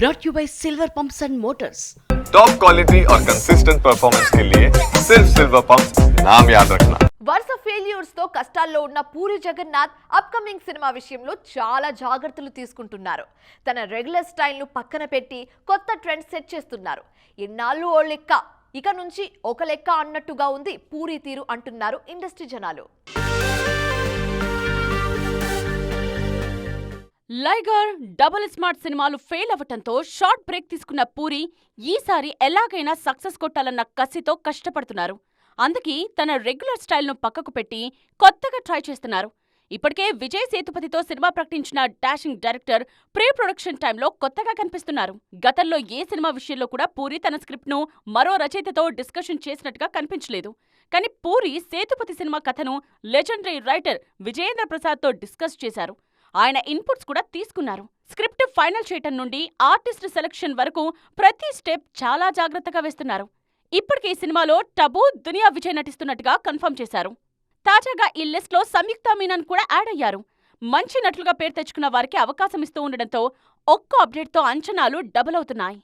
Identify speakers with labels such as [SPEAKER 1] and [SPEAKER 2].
[SPEAKER 1] brought you by Silver Pumps and Motors.
[SPEAKER 2] Top quality और consistent performance के लिए सिर्फ सिल्वर पंप नाम याद रखना
[SPEAKER 3] వరుస ఫెయిల్యూర్స్ తో కష్టాల్లో ఉన్న పూరి జగన్నాథ్ అప్కమింగ్ సినిమా విషయంలో చాలా జాగ్రత్తలు తీసుకుంటున్నారు తన రెగ్యులర్ స్టైల్ను పక్కన పెట్టి కొత్త ట్రెండ్ సెట్ చేస్తున్నారు ఇన్నాళ్ళు ఓ లెక్క ఇక నుంచి ఒక లెక్క అన్నట్టుగా ఉంది పూరి తీరు అంటున్నారు ఇండస్ట్రీ జనాలు
[SPEAKER 4] లైగర్ డబుల్ స్మార్ట్ సినిమాలు ఫెయిల్ అవ్వటంతో షార్ట్ బ్రేక్ తీసుకున్న పూరి ఈసారి ఎలాగైనా సక్సెస్ కొట్టాలన్న కసితో కష్టపడుతున్నారు. అందుకే తన రెగ్యులర్ స్టైల్ను పక్కకు పెట్టి కొత్తగా ట్రై చేస్తున్నారు. ఇప్పటికే విజయ్ సేతుపతితో సినిమా ప్రకటించిన డాషింగ్ డైరెక్టర్ ప్రీ ప్రొడక్షన్ టైంలో కొత్తగా కనిపిస్తున్నారు. గతంలో ఏ సినిమా విషయంలో కూడా పూరి తన స్క్రిప్ట్ను మరో రచయితతో డిస్కషన్ చేసినట్టుగా కనిపించలేదు. కానీ పూరి సేతుపతి సినిమా కథను లెజెండరీ రైటర్ విజయేంద్ర ప్రసాద్తో డిస్కస్ చేశారు. ఆయన ఇన్పుట్స్ కూడా తీసుకున్నారు. స్క్రిప్ట్ ఫైనల్ చేయటం నుండి ఆర్టిస్ట్ సెలక్షన్ వరకు ప్రతి స్టెప్ చాలా జాగ్రత్తగా వేస్తున్నారు. ఇప్పటికే ఈ సినిమాలో టబు దునియా విజయ్ నటిస్తున్నట్టుగా కన్ఫర్మ్ చేశారు. తాజాగా ఈ లిస్ట్లో సంయుక్త మీనన్ కూడా యాడ్ అయ్యారు. మంచి నటులుగా పేరు తెచ్చుకున్న వారికి అవకాశం ఇస్తూ ఉండడంతో ఒక్క అప్డేట్తో అంచనాలు డబుల్ అవుతున్నాయి.